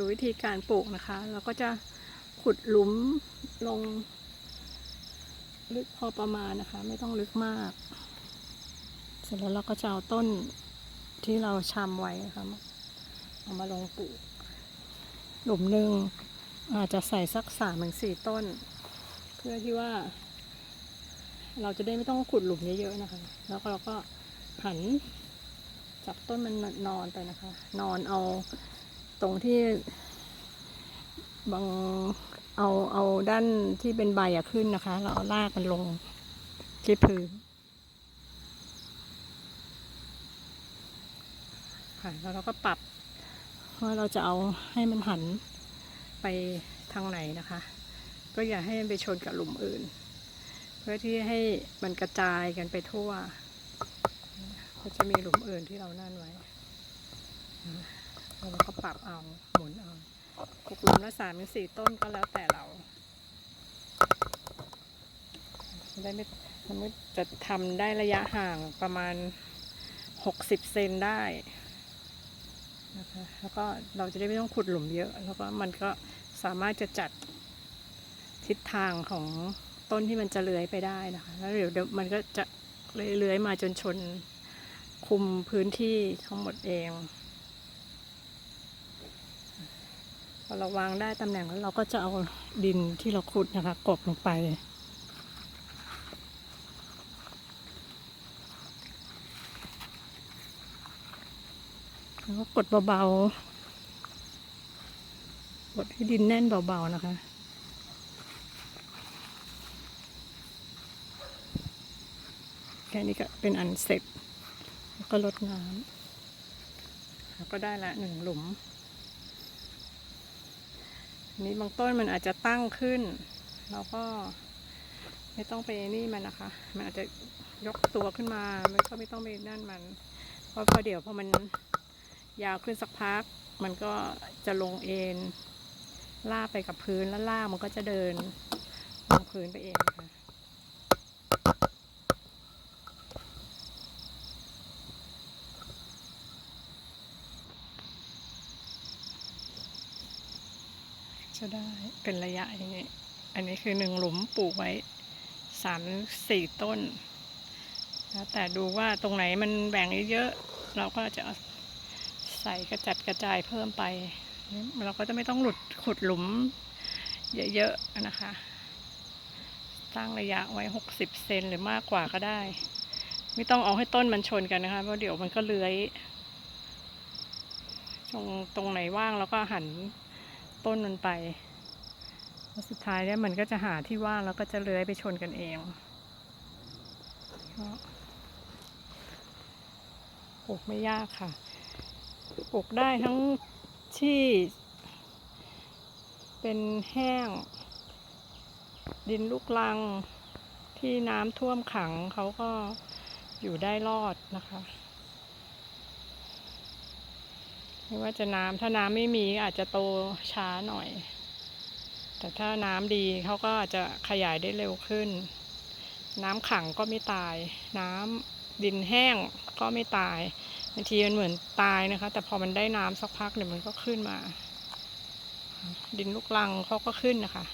ดูวิธีการปลูกนะคะ เราก็จะขุดหลุมลง ลึกพอประมาณนะคะ ไม่ต้องลึกมาก เสร็จแล้วเราก็จะเอาต้นที่เราชำไว้นะคะเอามาลงปลูก หลุมหนึ่งอาจจะใส่สักสามถึงสี่ต้น เพื่อที่ว่า เราจะได้ไม่ต้องขุดหลุมเยอะๆนะคะ แล้วก็เราก็หันจับต้นมันนอนไปนะคะ นอนเอา ตรงที่บางเอาเอาด้านที่เป็นใบอะขึ้นนะคะ เราเอารากมันลงที่พื้นค่ะแล้วเราก็ปรับว่าเราจะเอาให้มันหันไปทางไหนนะคะ ก็อย่าให้มันไปชนกับหลุมอื่น เพื่อที่ให้มันกระจายกันไปทั่ว ก็จะมีหลุมอื่นที่เรานั่นไว้แล้ว เราก็ปรับเอาหมุนเอาปลูกหลุมละสามถึงสี่ต้นก็แล้วแต่เราได้ไม่มมติจะทำได้ระยะห่างประมาณหกสิบเซนได้นะคะแล้วก็เราจะได้ไม่ต้องขุดหลุมเยอะ แล้วก็มันก็สามารถจะจัดทิศทางของต้นที่มันจะเลื้อยไปได้นะคะ แล้วเดี๋ยวเดี๋ยวมันก็จะเลื้อยมาจนชนคุมพื้นที่ทั้งหมดเอง พอเราวางได้ตำแหน่งแล้วเราก็จะเอาดินที่เราขุดนะคะกบลงไป แล้วก็กดเบาๆ กดให้ดินแน่นเบาๆนะคะแค่นี้ก็เป็นอันเสร็จ แล้วก็ลดน้ำแล้วก็ได้ละหนึ่งหลุม นี้บางต้นมันอาจจะตั้งขึ้น เราก็ไม่ต้องไปนี่มันนะคะ มันอาจจะยกตัวขึ้นมามันก็ไม่ต้องไปนั่นมัน เพราะพอเดี๋ยวพอมันยาวขึ้นสักพัก มันก็จะลงเอ็นลาไปกับพื้นแล้วล่ามันก็จะเดินลงพื้นไปเองค่ะ จะได้เป็นระยะอย่างนี้อันนี้คือหนึ่งหลุมปลูกไว้สามสี่ต้นแล้วแต่ดูว่าตรงไหนมันแบ่งเยอะๆเราก็จะใส่กระจัดกระจายเพิ่มไป เราก็จะไม่ต้องหลุดขุดหลุมเยอะๆนะคะ ตั้งระยะไว้หกสิบเซนหรือมากกว่าก็ได้ ไม่ต้องเอาให้ต้นมันชนกันนะคะ เพราะเดี๋ยวมันก็เลื้อย ตรงตรงไหนว่างแล้วก็หัน ต้นมันไปแล้วสุดท้ายเนี่ยมันก็จะหาที่ว่างแล้วก็จะเลื้อยไปชนกันเองปลูกไม่ยากค่ะ ปลูกได้ทั้งที่ เป็นแห้ง ดินลูกลังที่น้ำท่วมขังเขาก็อยู่ได้รอดนะคะ ไม่ว่าจะน้ำถ้าน้ำไม่มีอาจจะโตช้าหน่อย แต่ถ้าน้ำดีเขาก็อาจจะขยายได้เร็วขึ้น น้ำขังก็ไม่ตาย น้ำดินแห้งก็ไม่ตายบางทีมันเหมือนตายนะคะ แต่พอมันได้น้ำสักพักเนี่ยมันก็ขึ้นมา ดินลูกลังเขาก็ขึ้นนะคะ